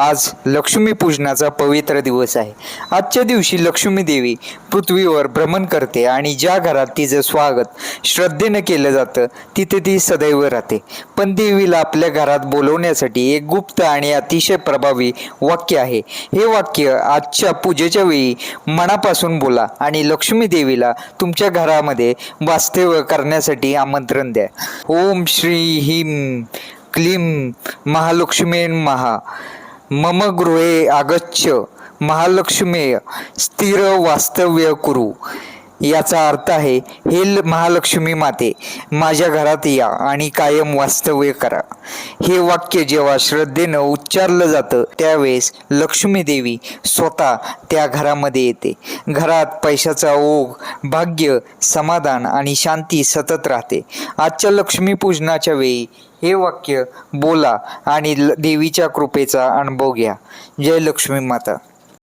आज लक्ष्मीपूजनाचा पवित्र दिवस आहे. आजच्या दिवशी लक्ष्मी देवी पृथ्वीवर भ्रमण करते आणि ज्या घरात तिचं स्वागत श्रद्धेनं केलं जातं तिथे ती सदैव राहते. पण देवीला आपल्या घरात बोलवण्यासाठी एक गुप्त आणि अतिशय प्रभावी वाक्य आहे. हे वाक्य आजच्या पूजेच्या वेळी मनापासून बोला आणि लक्ष्मी देवीला तुमच्या घरामध्ये वास्तव्य करण्यासाठी आमंत्रण द्या. ओम श्री हिम क्लीम महालक्ष्मी महा मम गृहे आगच्छ। महालक्ष्मे स्थिर वास्तव्य कुरु। याचा अर्थ आहे हे ल- महालक्ष्मी माते माझ्या घरात या आणि कायम वास्तव्य करा. हे वाक्य जेव्हा श्रद्धेनं उच्चारलं जातं त्यावेळेस लक्ष्मी देवी स्वतः त्या घरामध्ये येते. घरात पैशाचा ओघ भाग्य समाधान आणि शांती सतत राहते. आजच्या लक्ष्मीपूजनाच्या वेळी हे वाक्य बोला आणि ल- देवीच्या कृपेचा अनुभव घ्या. जय लक्ष्मी माता.